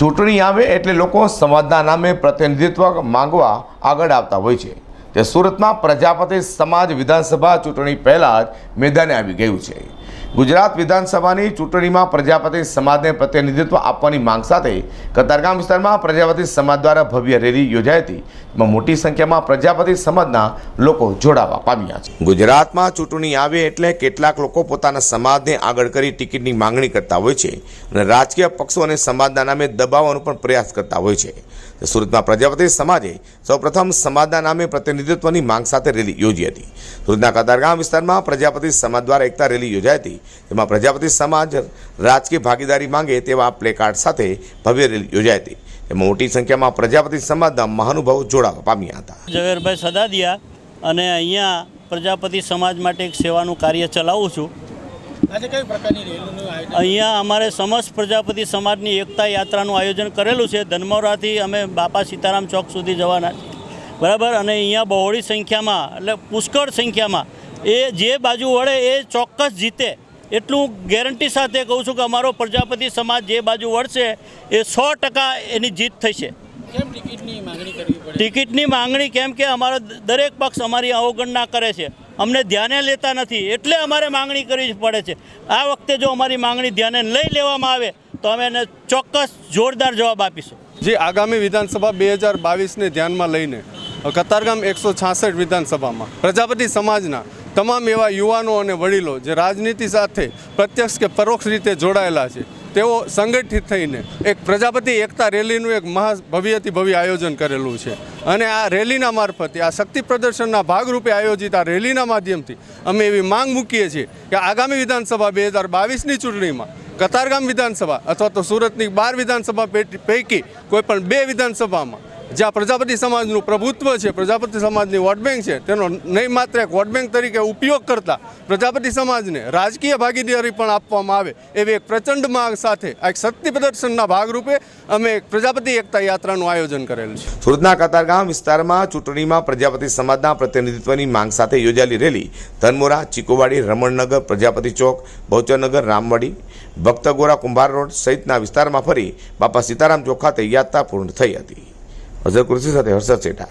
ચૂંટણી આવે એટલે લોકો સમાજના નામે પ્રતિનિધિત્વ માંગવા આગળ આવતા હોય છે. તે સુરતમાં પ્રજાપતિ સમાજ વિધાનસભા ચૂંટણી પહેલાં જ મેદાને આવી ગયું છે. ગુજરાત વિધાનસભાની ચૂંટણીમાં પ્રજાપતિ સમાજને પ્રતિનિધિત્વ આપવાની માંગ સાથે કતારગામ વિસ્તારમાં પ્રજાપતિ સમાજ દ્વારા ભવ્ય રેલી યોજાઈ હતી, જેમાં મોટી સંખ્યામાં પ્રજાપતિ સમાજના લોકો જોડાવા પામ્યા છે. ગુજરાતમાં ચૂંટણી આવે એટલે કેટલાક લોકો પોતાના સમાજને આગળ કરી ટિકિટની માંગણી કરતા હોય છે અને રાજકીય પક્ષો અને સમાજના નામે દબાવવાનો પણ પ્રયાસ કરતા હોય છે. સુરતમાં પ્રજાપતિ સમાજે સૌપ્રથમ સમાજના નામે પ્રતિનિધિત્વની માંગ સાથે રેલી યોજી હતી. સુરતના કતારગામ વિસ્તારમાં પ્રજાપતિ સમાજ દ્વારા એકતા રેલી યોજાઈ હતી. જેમાં પ્રજાપતિ સમાજ રાજકીય ભાગીદારી માંગે તેવા પ્લેકાર્ડ સાથે ભવ્ય રેલી યોજાઈ હતી. તેમાં મોટી સંખ્યામાં પ્રજાપતિ સમાજના મહાનુભાવો જોડાવા પામ્યા હતા. ઝવેરભાઈ સદાદિયા અને અહીંયા પ્રજાપતિ સમાજ માટે એક સેવાનું કાર્ય ચલાવું છું. અહીંયા અમારે સમસ્ત પ્રજાપતિ સમાજની એકતા યાત્રાનું આયોજન કરેલું છે. ધનમોરાથી અમે બાપા સીતારામ ચોક સુધી જવાના બરાબર? અને અહીંયા બહોળી સંખ્યામાં, એટલે પુષ્કળ સંખ્યામાં, એ જે બાજુ વળે એ ચોક્કસ જીતે. એટલું ગેરંટી સાથે કહું છું કે અમારો પ્રજાપતિ સમાજ જે બાજુ વળશે, એ સો ટકા એની જીત થશે. ટિકિટની માંગણી કરવી ટિકિટની માંગણી કેમ કે અમારો દરેક પક્ષ અમારી અવગણના કરે છે. અમને ધ્યાને લેતા નથી એટલે અમારે માંગણી કરવી પડે છે. આ વખતે જો અમારી માંગણી ધ્યાને લઈ લેવામાં આવે તો અમે એને ચોક્કસ જોરદાર જવાબ આપીશું. જે આગામી વિધાનસભા બે હજાર બાવીસને ધ્યાનમાં લઈને કતારગામ એકસો છાસઠ વિધાનસભામાં પ્રજાપતિ સમાજના તમામ એવા યુવાનો અને વડીલો જે રાજનીતિ સાથે પ્રત્યક્ષ કે પરોક્ષ રીતે જોડાયેલા છે, તેઓ સંગઠિત થઈને એક પ્રજાપતિ એકતા રેલીનું એક મહા ભવ્યથી ભવ્ય આયોજન કરેલું છે. અને આ રેલીના મારફતે, આ શક્તિ પ્રદર્શનના ભાગરૂપે આયોજિત આ રેલીના માધ્યમથી અમે એવી માંગ મૂકીએ છીએ કે આગામી વિધાનસભા બે હજાર બાવીસની ચૂંટણીમાં કતારગામ વિધાનસભા અથવા તો સુરતની બાર વિધાનસભા પૈકી કોઈ પણ બે વિધાનસભામાં જ્યાં પ્રજાપતિ સમાજનું પ્રભુત્વ છે, પ્રજાપતિ સમાજની વોટ બેંક છે, તેનો નહીં માત્ર એક વોટ બેંક તરીકે ઉપયોગ કરતા પ્રજાપતિ સમાજને રાજકીય ભાગીદારી પણ આપવામાં આવે એવી એક પ્રચંડ માંગ સાથે આ એક શક્તિ પ્રદર્શનના ભાગરૂપે અમે એક પ્રજાપતિ એકતા યાત્રાનું આયોજન કરેલું છે. સુરતના કતારગામ વિસ્તારમાં ચૂંટણીમાં પ્રજાપતિ સમાજના પ્રતિનિધિત્વની માંગ સાથે યોજાયેલી રેલી ધનમોરા, ચીકોવાડી, રમણનગર, પ્રજાપતિ ચોક, બહુચરનગર, રામવાડી, ભક્તગોરા કુંભાર રોડ સહિતના વિસ્તારમાં ફરી બાપા સીતારામ ચોક ખાતે યાત્રા પૂર્ણ થઈ હતી. O sea, cruces a Dios, a su.